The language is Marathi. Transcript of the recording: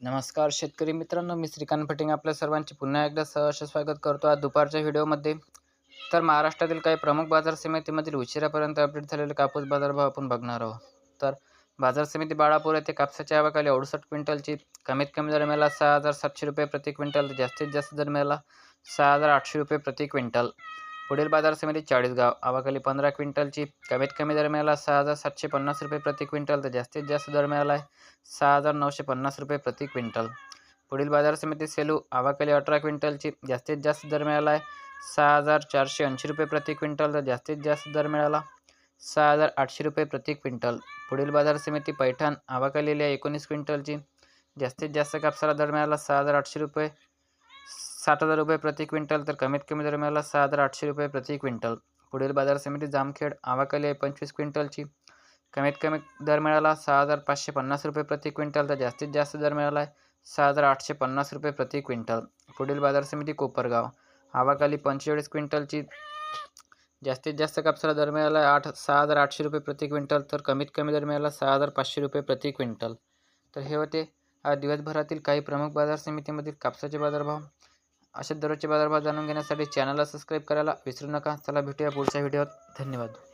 नमस्कार शेतकरी मित्रांनो मी श्रीकांत फटिंग आपल्या सर्वांचे पुन्हा एकदा सहर्ष स्वागत करतो आज दुपारच्या व्हिडिओमध्ये. तर महाराष्ट्रातील काही प्रमुख बाजार समितीमधील उशिरापर्यंत अपडेट झालेले कापूस बाजारभाव आपण बघणार आहोत. तर बाजार समिती बाळापूर येथे कापसाच्या आवकाली अडुसष्ट क्विंटलची कमीत कमी दर मिळाला सहा हजार सातशे रुपये प्रति क्विंटल जास्तीत जास्त दर मिळाला सहा हजार आठशे रुपये प्रति क्विंटल. पुढील बाजार समिती चाळीसगाव आवाखाली पंधरा क्विंटलची. कमीत कमी दर मिळाला सहा हजार सातशे पन्नास रुपये प्रति क्विंटल तर जास्तीत जास्त दर मिळाला आहे सहा हजार नऊशे पन्नास रुपये प्रति क्विंटल. पुढील बाजार समिती सेलू आवाखाली अठरा क्विंटलची. जास्तीत जास्त दर मिळाला आहे सहा हजार चारशे ऐंशी रुपये प्रति क्विंटल तर जास्तीत जास्त दर मिळाला सहा हजार आठशे रुपये प्रति क्विंटल. पुढील बाजार समिती पैठण आवाखालेल्या एकोणीस क्विंटलची. जास्तीत जास्त कापसाला दर मिळाला सहा हजार आठशे रुपये साठ हजार रुपये प्रति क्विंटल तर कमीत कमी दरम्याला सहा हजार आठशे रुपये प्रति क्विंटल. पुढील बाजार समिती जामखेड आवाखाली पंचवीस क्विंटलची. कमीत कमी दर मिळाला सहा हजार पाचशे पन्नास रुपये प्रति क्विंटल तर जास्तीत जास्त दर मिळाला आहे सहा हजार आठशे पन्नास रुपये प्रति क्विंटल. पुढील बाजार समिती कोपरगाव. आवाखाली पंचेचाळीस क्विंटलची जास्तीत जास्त कापसाला दर मिळाला आहे आठ सहा हजार आठशे रुपये प्रति क्विंटल तर कमीत कमी दर मिळाला सहा हजार पाचशे रुपये प्रति क्विंटल. तर हे होते आज दिवसभरातील काही प्रमुख बाजार समितीमधील कापसाचे बाजारभाव. असे दररोजचे बाजारभाव जाणून घेण्यासाठी चॅनलला सबस्क्राईब करायला विसरू नका. चला भेटूया पुढच्या व्हिडिओत. धन्यवाद.